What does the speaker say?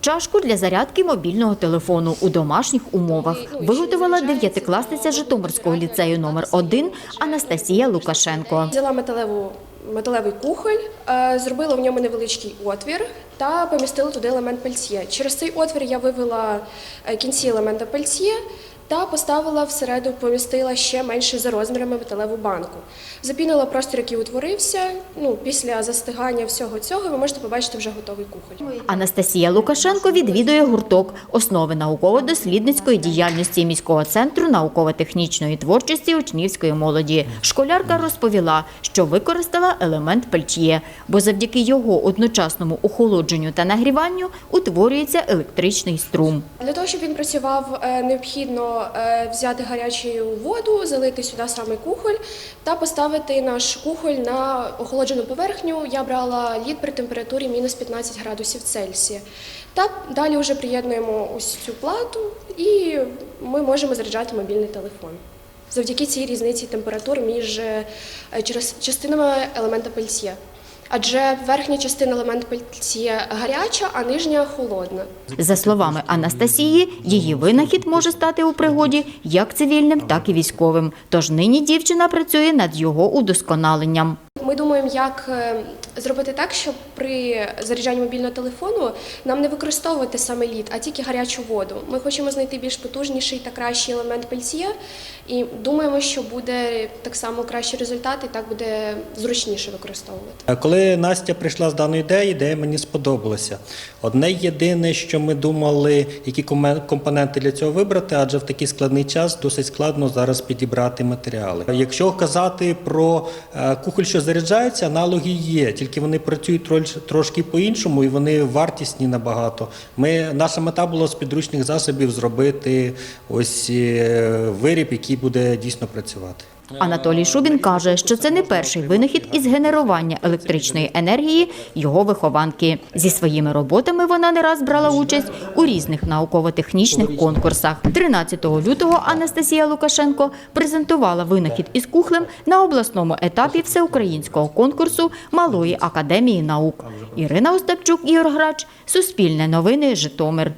Чашку для зарядки мобільного телефону у домашніх умовах виготовила дев'ятикласниця Житомирського ліцею номер 1 Анастасія Лукашенко. Взяла металеву, металевий кухоль, е, зробила в ньому невеличкий отвір та помістила туди елемент пельсьє. Через цей отвір я вивела е, кінці елемента пельсьє та поставила всереду, помістила ще менше за розмірами металеву банку. Запінила простір, який утворився. Ну, після застигання всього цього ви можете побачити вже готовий кухоль. Анастасія Лукашенко відвідує гурток основи науково-дослідницької діяльності міського центру науково-технічної творчості учнівської молоді. Школярка розповіла, що використала елемент пельтьє, бо завдяки його одночасному охолодженню та нагріванню утворюється електричний струм. Для того, щоб він працював, е, необхідно е, взяти гарячу воду, залити сюди саме кухоль та поставити наш кухоль на охолоджену поверхню. Я брала лід при температурі мінус 15 градусів Цельсія. Та далі вже приєднуємо ось цю плату і ми можемо заряджати мобільний телефон. Завдяки цій різниці температур між е, частинами елемента пельсьє. Адже верхня частина елемент пельсьє гаряча, а нижня холодна. За словами Анастасії, її винахід може стати у пригоді як цивільним, так і військовим. Тож нині дівчина працює над його удосконаленням. Ми думаємо, як е, зробити так, щоб при заряджанні мобільного телефону нам не використовувати саме лід, а тільки гарячу воду. Ми хочемо знайти більш потужніший та кращий елемент пельсьє, і думаємо, що буде так само кращий результат, і так буде зручніше використовувати. Коли Настя прийшла з даною ідеєю, ідея мені сподобалася. Одне єдине, що ми думали, які компоненти для цього вибрати, адже в такий складний час досить складно зараз підібрати матеріали. Якщо казати про е, кухоль, що заряджається, аналоги є, тільки вони працюють трошки по-іншому і вони вартісні набагато. Ми, наша мета була з підручних засобів зробити ось е, виріб, який буде дійсно працювати. Анатолій Шубін каже, що це не перший винахід із генерування електричної енергії його вихованки. Зі своїми роботами вона не раз брала участь у різних науково-технічних конкурсах. 13 лютого Анастасія Лукашенко презентувала винахід із кухлем на обласному етапі всеукраїнського конкурсу Малої академії наук. Ірина Остапчук, Ігор Грач, Суспільне новини, Житомир.